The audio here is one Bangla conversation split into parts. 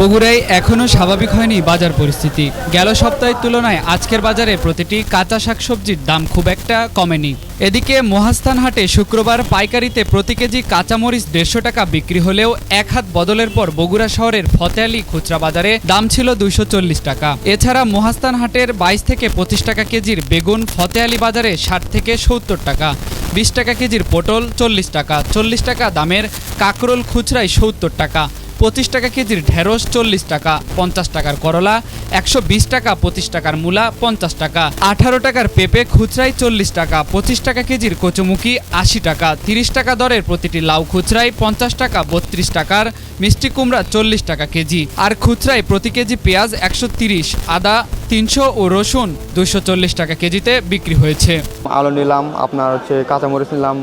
বগুড়ায় এখনও স্বাভাবিক হয়নি বাজার পরিস্থিতি। গেল সপ্তাহের তুলনায় আজকের বাজারে প্রতিটি কাঁচা শাকসবজির দাম খুব একটা কমেনি। এদিকে মহাস্থান হাটে শুক্রবার পাইকারিতে প্রতি কেজি কাঁচামরিচ দেড়শো টাকা বিক্রি হলেও এক হাত বদলের পর বগুড়া শহরের ফতে আলী খুচরা বাজারে দাম ছিল দুইশো চল্লিশ টাকা। এছাড়া মহাস্থান হাটের বাইশ থেকে পঁচিশ টাকা কেজির বেগুন ফতে আলী বাজারে ষাট থেকে সত্তর টাকা, বিশ টাকা কেজির পটল চল্লিশ টাকা চল্লিশ টাকা দামের কাকরোল খুচরায় সত্তর টাকা পঁচিশ টাকা কেজির ঢেঁড়স, চল্লিশ টাকা, পঞ্চাশ টাকার করলা, একশো বিশ টাকা, পঁচিশ টাকার মূলা, পঞ্চাশ টাকা। আঠারো টাকার পেঁপে, খুচরায় চল্লিশ টাকা, পঁচিশ টাকা কেজির কচুমুখি, আশি টাকা। তিরিশ টাকা দরের প্রতিটি লাউ খুচরাই পঞ্চাশ টাকা, বত্রিশ টাকার। মিষ্টি কুমড়া, চল্লিশ টাকা কেজি। আর খুচরায় প্রতি কেজি পেঁয়াজ একশো তিরিশ, আদা তিনশো ও রসুন দুশো চল্লিশ টাকা কেজিতে বিক্রি হয়েছে। আলু নিলাম, আপনার হচ্ছে কাঁচামরিচ নিলাম,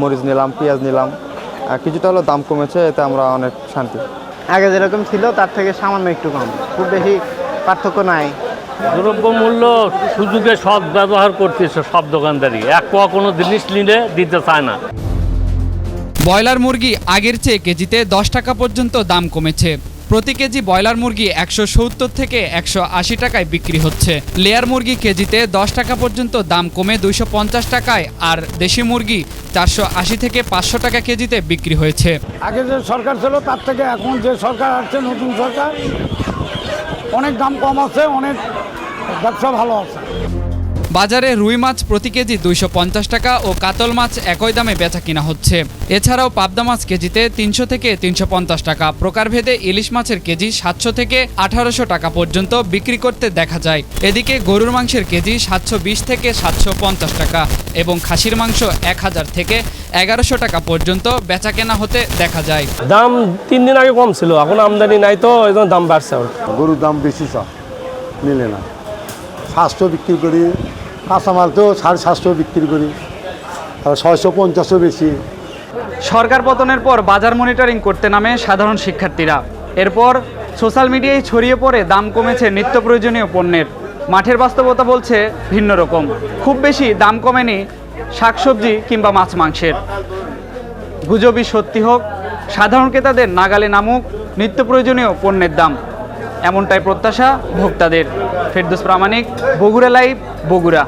মরিচ নিলাম, পেঁয়াজ নিলাম। কিছুটা হলো দাম কমেছে এতে আমরা অনেক শান্তি। আগে যেরকম ছিল তার থেকে সামান্য একটু কম। খুব বেশি পার্থক্য নাই। দ্রব্যমূল্য সুযোগে সব ব্যবহার করতেছে সব দোকানদারি এক পাওয়া কোনো জিনিস নিলে দিতে চায় না। ব্রয়লার মুরগি আগের চেয়ে কেজিতে দশ টাকা পর্যন্ত দাম কমেছে। প্রতি কেজি ব্রয়লার মুরগি একশো সত্তর থেকে একশো আশি টাকায় বিক্রি হচ্ছে। লেয়ার মুরগি কেজিতে দশ টাকা পর্যন্ত, দাম কমে দুইশো পঞ্চাশ টাকায়, আর দেশি মুরগি চারশো আশি থেকে পাঁচশো টাকা কেজিতে বিক্রি হয়েছে। আগে যে সরকার ছিল, তার থেকে এখন যে সরকার আসছে, নতুন সরকার, অনেক দাম কম আছে, অনেক ব্যবসা ভালো আছে। বাজারে রুই মাছ প্রতি কেজি দুইশো পঞ্চাশ টাকা ও কাতল মাছ একই দামে বেচা কিনা হচ্ছে। এছাড়াও পাবদা মাছ কেজিতে তিনশো থেকে তিনশো পঞ্চাশ টাকা প্রকারভেদে ইলিশ মাছের কেজি সাতশো থেকে আঠারোশো টাকা পর্যন্ত বিক্রি করতে দেখা যায়। এদিকে গরুর মাংসের কেজি সাতশো বিশ থেকে সাতশো পঞ্চাশ টাকা এবং খাসির মাংস এক হাজার থেকে এগারোশো টাকা পর্যন্ত বেচা কেনা হতে দেখা যায়। দাম তিন দিন আগে কম ছিল এখন আমদানি নাই তো এই দাম বাড়ছে গরুর দাম বেশি সব নিলে না। সাতশো বিক্রি করি কাঁচামাল তো সাড়ে সাতশো বিক্রি করি ছয়শো পঞ্চাশও বেশি। সরকার পতনের পর বাজার মনিটরিং করতে নামে সাধারণ শিক্ষার্থীরা। এরপর সোশ্যাল মিডিয়ায় ছড়িয়ে পড়ে দাম কমেছে নিত্য প্রয়োজনীয় পণ্যের। মাঠের বাস্তবতা বলছে ভিন্ন রকম। খুব বেশি দাম কমেনি শাকসবজি কিংবা মাছ মাংসের। গুজবই সত্যি হোক, সাধারণ ক্রেতাদের নাগালে নামুক নিত্য প্রয়োজনীয় পণ্যের দাম। এমনটাই প্রত্যাশা ভোক্তাদের। ফেরদোস প্রামাণিক বগুড়া লাইভ বগুড়া।